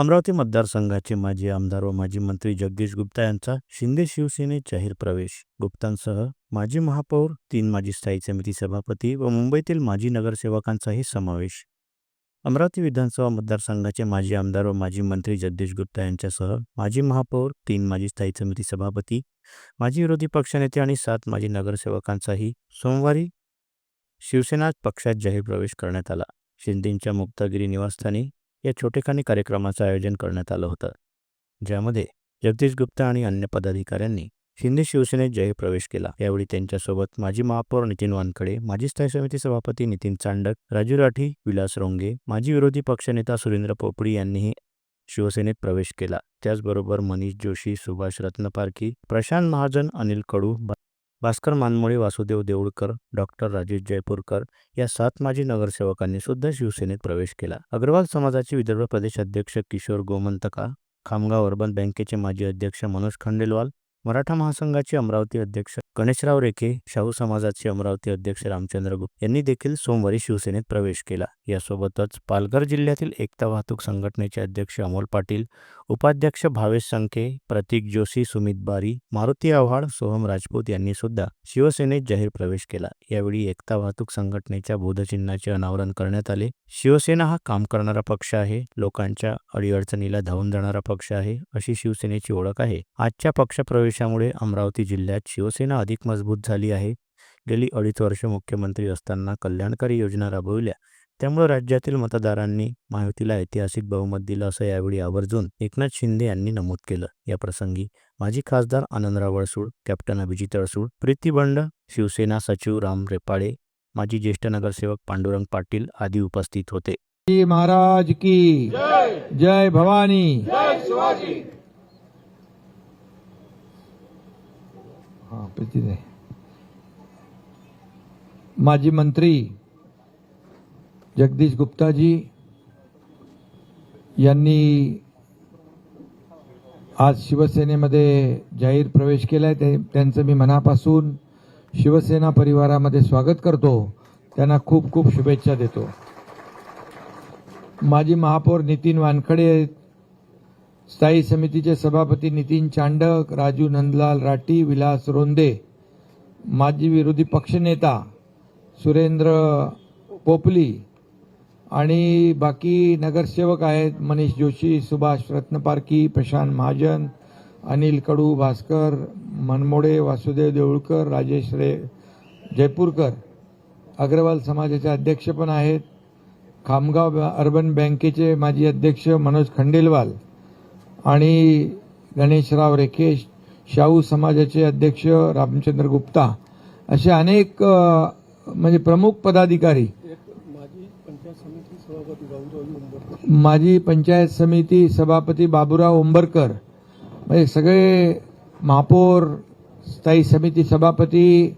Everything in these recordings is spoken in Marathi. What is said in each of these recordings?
अमरावती मतदारसंघाचे माजी आमदार व माजी मंत्री जगदीश गुप्ता यांचा शिंदे शिवसेनेत जाहीर प्रवेश. गुप्तांसह माजी महापौर तीन माजी स्थायी समिती सभापती व मुंबईतील माजी नगरसेवकांचाही समावेश. अमरावती विधानसभा मतदारसंघाचे माजी आमदार व माजी मंत्री जगदीश गुप्ता यांच्यासह माजी महापौर तीन माजी स्थायी समिती सभापती माजी विरोधी पक्षनेते आणि सात माजी नगरसेवकांचाही सोमवारी शिवसेना पक्षात जाहीर प्रवेश करण्यात आला. शिंदेंच्या मुक्तागिरी निवासस्थानी या छोटेखानी कार्यक्रमाचं आयोजन करण्यात आलं होतं. ज्यामध्ये जगदीश गुप्ता आणि अन्य पदाधिकाऱ्यांनी शिंदे शिवसेनेत जयप्रवेश प्रवेश केला. यावेळी त्यांच्यासोबत माजी महापौर नितीन वानखडे माजी स्थायी समिती सभापती नितीन चांडक राजू राठी विलास रोंगे माजी विरोधी पक्षनेता सुरेंद्र पोपडी यांनीही शिवसेनेत प्रवेश केला. त्याचबरोबर मनीष जोशी सुभाष रत्नपारखी प्रशांत महाजन अनिल कडू भास्कर मानमोळे वासुदेव देऊळकर डॉक्टर राजेश जयपूरकर या सात माजी नगरसेवकांनी सुद्धा शिवसेनेत प्रवेश केला. अग्रवाल समाजाचे विदर्भ प्रदेश अध्यक्ष किशोर गोमंतका खामगाव अर्बन बँकेचे माजी अध्यक्ष मनोज खंडेलवाल मराठा महासंघाचे अमरावती अध्यक्ष गणेशराव रेखे शाहू समाजाचे अमरावती अध्यक्ष रामचंद्र गुप्त यांनी देखील सोमवारी शिवसेनेत प्रवेश केला. यासोबतच पालघर जिल्ह्यातील एकता वाहतूक संघटनेचे अध्यक्ष अमोल पाटील उपाध्यक्ष भावेश संखे प्रतीक जोशी सुमित बारी मारुती आव्हाड सोहम राजपूत यांनी सुद्धा शिवसेनेत जाहीर प्रवेश केला. यावेळी एकता वाहतूक संघटनेच्या बोधचिन्हाचे अनावरण करण्यात आले. शिवसेना हा काम करणारा पक्ष आहे लोकांच्या अडीअडचणीला धावून जाणारा पक्ष आहे अशी शिवसेनेची ओळख आहे. आजच्या पक्षप्रवेशामुळे अमरावती जिल्ह्यात शिवसेना अधिक मजबूत झाली आहे. गेली अडीच वर्ष मुख्यमंत्री असताना कल्याणकारी योजना राबविल्या. त्यामुळे राज्यातील मतदारांनी महायुतीला ऐतिहासिक बहुमत दिलं असं यावेळी आवर्जून एकनाथ शिंदे यांनी नमूद केलं. या प्रसंगी माजी खासदार आनंदराव वळसूड कॅप्टन अभिजित अळसूड प्रीती बंड शिवसेना सचिव राम रेपाळे माजी ज्येष्ठ नगरसेवक पांडुरंग पाटील आदी उपस्थित होते. शिवाजी महाराज की जय! भवानी! हा प्रीती माजी मंत्री जगदीश गुप्ताजी यांनी आज शिवसेनेमध्ये जाहीर प्रवेश केलाय. ते त्यांचं मी मनापासून शिवसेना परिवारामध्ये स्वागत करतो. त्यांना खूप खूप शुभेच्छा देतो. माजी महापौर नितीन वानखडे आहेत. स्थायी समितीचे सभापती नितीन चांडक राजू नंदलाल राठी विलास रोंदे माजी विरोधी पक्षनेता सुरेंद्र पोपली आणि बाकी नगरसेवक आहेत मनीष जोशी सुभाष रत्नपारकी प्रशांत महाजन अनिल कडू भास्कर मनमोडे वासुदेव देऊळकर राजेश रे जयपूरकर. अग्रवाल समाजाचे अध्यक्ष पण आहेत. खामगाव ब- अर्बन बँकेचे माजी अध्यक्ष मनोज खंडेलवाल. आणि गणेशराव रेकेश शाहू समाजाचे अध्यक्ष रामचंद्र गुप्ता असे अनेक म्हणजे प्रमुख पदाधिकारी. माजी पंचायत समिती सभापती बाबूराव उंबरकर म्हणजे सगळे महापौर स्थायी समिती सभापती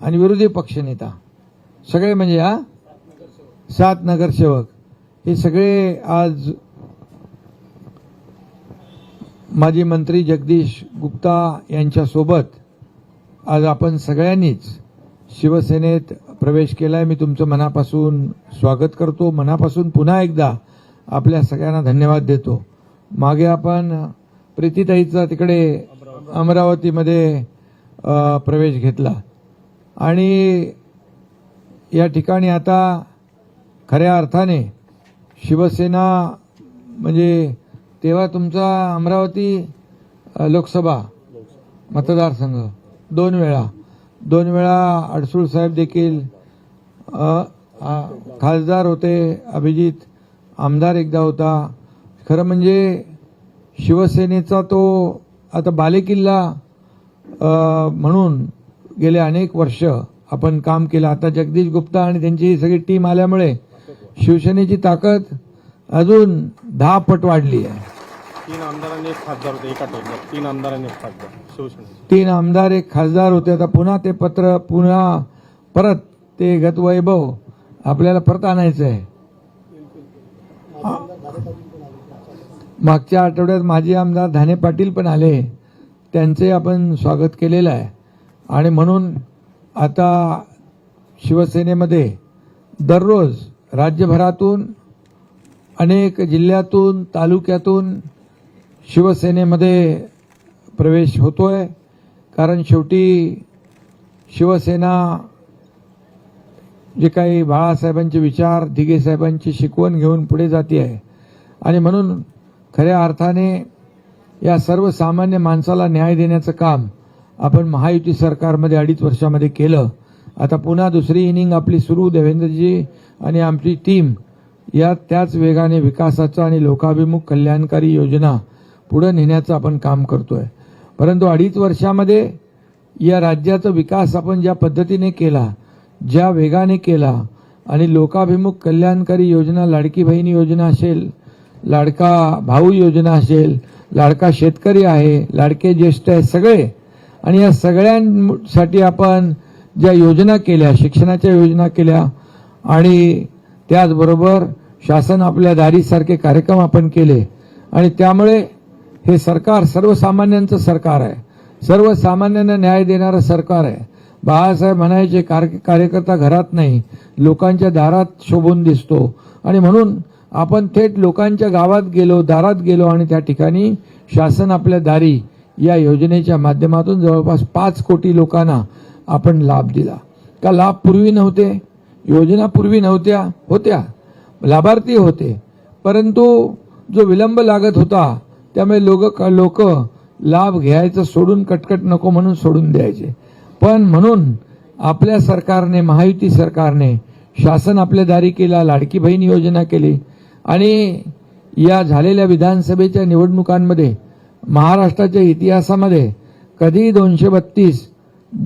आणि विरोधी पक्षनेता सगळे म्हणजे हा? सात नगरसेवक. हे सगळे आज माजी मंत्री जगदीश गुप्ता यांच्यासोबत आज आपण सगळ्यांनीच शिवसेनेत प्रवेश केलाय. मी तुमचं मनापासून स्वागत करतो. मनापासून पुन्हा एकदा आपल्या सगळ्यांना धन्यवाद देतो. मागे आपण प्रीतीताईचा तिकडे अमरावतीमध्ये प्रवेश घेतला. आणि या ठिकाणी आता खऱ्या अर्थाने शिवसेना म्हणजे तेव्हा तुमचा अमरावती लोकसभा मतदारसंघ दोन वेळा. दोन वेळा अडसूळ साहेब देखील खासदार होते अभिजित आमदार एकदा होता. खरं म्हणजे शिवसेनेचा तो आता बालेकिल्ला म्हणून गेले अनेक वर्ष आपण काम केलं. आता जगदीश गुप्ता आणि त्यांची सगळी टीम आल्यामुळे शिवसेनेची ताकद अजून दहा पट वाढली आहे. तीन एक खासदार होते एका तीन एक खासदार. तीन आमदार एक खासदार होते. आता पुन्हा ते पत्र पुन्हा परत ते गतवैभव आपल्याला परत आणायचं आहे. मागच्या आठवड्यात माजी आमदार धाने पाटील पण आले. त्यांचे आपण स्वागत केलेलं आहे. आणि म्हणून आता शिवसेनेमध्ये दररोज राज्यभरातून अनेक जिल्ह्यातून तालुक्यातून शिवसेनेमध्ये प्रवेश होतो आहे कारण शेवटी शिवसेना जे काही बाळासाहेबांचे विचार दिघे साहेबांची शिकवण घेऊन पुढे जाते आहे. आणि म्हणून खऱ्या अर्थाने या सर्वसामान्य माणसाला न्याय देण्याचं काम आपण महायुती सरकारमध्ये अडीच वर्षामध्ये केलं. आता पुन्हा दुसरी इनिंग आपली सुरू देवेंद्रजी आणि आमची टीम या त्याच वेगाने विकासाचा आणि लोकाभिमुख कल्याणकारी योजना पुढं नेण्याचं आपण काम करतोय. परंतु अडीच वर्षामध्ये या राज्याचा विकास आपण ज्या पद्धतीने केला ज्या वेगाने केला आणि लोकाभिमुख कल्याणकारी योजना लाडकी बहीण योजना असेल लाडका भाऊ योजना असेल लाडका शेतकरी आहे लाडके ज्येष्ठ आहे सगळे आणि या सगळ्यांसाठी आपण ज्या योजना केल्या शिक्षणाच्या योजना केल्या आणि त्याचबरोबर शासन आपल्या दारीसारखे कार्यक्रम आपण केले आणि त्यामुळे हे सरकार सर्वसामान्यांचं सरकार आहे. सर्वसामान्यांना न्याय देणारं सरकार आहे. बाळासाहेब म्हणायचे कार- कार्यकर्ता घरात नाही लोकांच्या दारात शोभून दिसतो. आणि म्हणून आपण थेट लोकांच्या गावात गेलो दारात गेलो आणि त्या ठिकाणी शासन आपल्या दारी या योजनेच्या माध्यमातून जवळपास पाच कोटी लोकांना आपण लाभ दिला. का लाभ पूर्वी नव्हते? योजना पूर्वी नव्हत्या होत्या. लाभार्थी होते. परंतु जो विलंब लागत होता त्यामुळे लोक लोक लाभ घ्यायचं सोडून कटकट नको म्हणून सोडून द्यायचे. पण म्हणून आपल्या सरकारने महायुती सरकारने शासन आपल्या दारी केला लाडकी बहीण योजना केली. आणि या झालेल्या विधानसभेच्या निवडणुकांमध्ये महाराष्ट्राच्या इतिहासामध्ये कधी दोनशे बत्तीस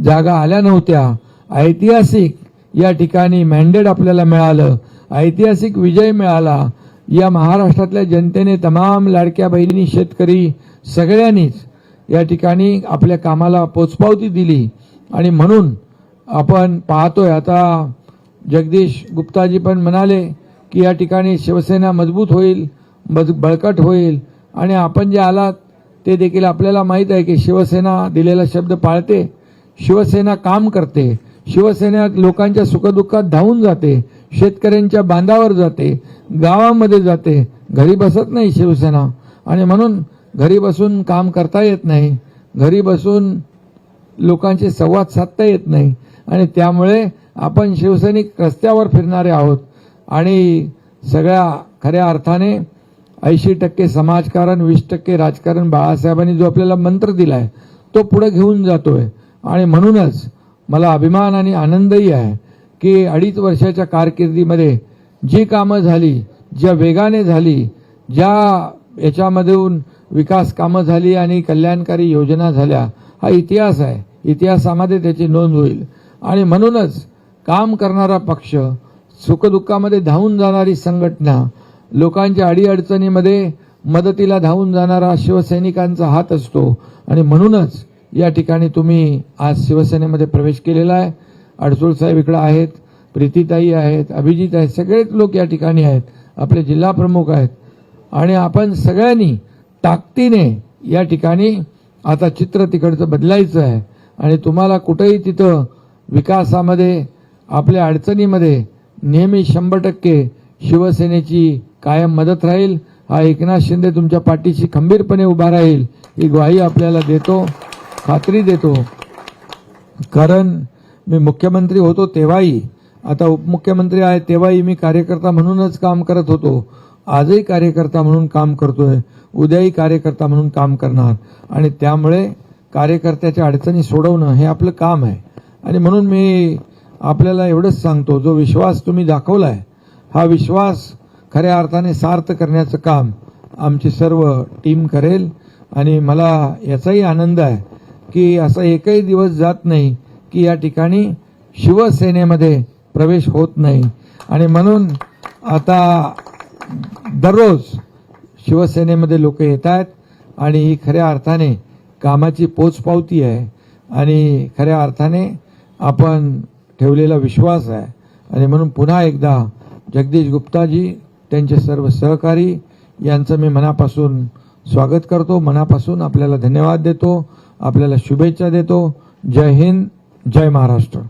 जागा आल्या नव्हत्या. ऐतिहासिक या ठिकाणी मॅन्डेट आपल्याला मिळालं. ऐतिहासिक विजय मिळाला. या महाराष्ट्रातल्या जनतेने तमाम लाडक्या बहिणी शेतकरी सगळ्यांनीच या ठिकाणी आपल्या कामाला पोचपावती दिली. आणि म्हणून आपण पाहतोय आता जगदीश गुप्ताजी पण म्हणाले की या ठिकाणी शिवसेना मजबूत होईल मज- बळकट होईल. आणि आपण जे आलात ते देखील आपल्याला माहीत आहे की शिवसेना दिलेला शब्द पाळते. शिवसेना काम करते. शिवसेना लोकांच्या सुखदुःखात धावून जाते. शेतकऱ्यांच्या बांधावर जाते गावामध्ये जाते घरी बसत नाही शिवसेना. आणि म्हणून घरी बसून काम करता येत नाही घरी बसून लोकांचे संवाद साधता येत नाही. आणि त्यामुळे आपण शिवसैनिक रस्त्यावर फिरणारे आहोत. आणि सगळ्या खऱ्या अर्थाने ऐंशी टक्के समाजकारण वीस टक्के राजकारण बाळासाहेबांनी जो आपल्याला मंत्र दिलाय तो पुढे घेऊन जातोय. आणि म्हणूनच मला अभिमान आणि आनंदही आहे की अडीच वर्षाच्या कारकिर्दीमध्ये जी कामं झाली ज्या वेगाने झाली ज्या याच्यामधून विकास कामं झाली आणि कल्याणकारी योजना झाल्या हा इतिहास आहे. इतिहासामध्ये त्याची नोंद होईल. आणि म्हणूनच काम करणारा पक्ष सुखदुःखामध्ये धावून जाणारी संघटना लोकांच्या अडीअडचणीमध्ये मदतीला धावून जाणारा शिवसैनिकांचा हात असतो. आणि म्हणूनच या ठिकाणी तुम्ही आज शिवसेनेमध्ये प्रवेश केलेला आहे. अडसूळ साहेब इकडे आहेत प्रीतीताई आहेत अभिजित आहेत सगळेच लोक या ठिकाणी आहेत आपले जिल्हा प्रमुख आहेत. आणि आपण सगळ्यांनी ताकदीने या ठिकाणी आता चित्र तिकडचं बदलायचं आहे. आणि तुम्हाला कुठंही तिथं विकासामध्ये आपल्या अडचणीमध्ये नेहमी शंभर टक्के शिवसेनेची कायम मदत राहील. हा एकनाथ शिंदे तुमच्या पाठीशी खंबीरपणे उभा राहील. ही ग्वाही आपल्याला देतो खात्री देतो. कारण मी मुख्यमंत्री होतो तेव्हाही आता उपमुख्यमंत्री आहे तेव्हाही मी कार्यकर्ता म्हणूनच काम करत होतो. आजही कार्यकर्ता म्हणून काम करतोय उद्याही कार्यकर्ता म्हणून काम करणार. आणि त्यामुळे कार्यकर्त्याच्या अडचणी सोडवणं हे आपलं काम आहे. आणि म्हणून मी आपल्याला एवढंच सांगतो जो विश्वास तुम्ही दाखवलाय हा विश्वास खऱ्या अर्थाने सार्थ करण्याचं काम आमची सर्व टीम करेल. आणि मला याचाही आनंद आहे की असा एकही दिवस जात नाही की या ठिकाणी शिवसेनेमध्ये प्रवेश होत नाही. आणि म्हणून आता दररोज शिवसेनेमध्ये लोक येत आहेत आणि ही खऱ्या अर्थाने कामाची पोचपावती आहे. आणि खऱ्या अर्थाने आपण ठेवलेला विश्वास आहे. आणि म्हणून पुन्हा एकदा जगदीश गुप्ताजी त्यांचे सर्व सहकारी यांचं मी मनापासून स्वागत करतो. मनापासून आपल्याला धन्यवाद देतो. आपल्याला शुभेच्छा देतो. जय हिंद. जय महाराष्ट्र.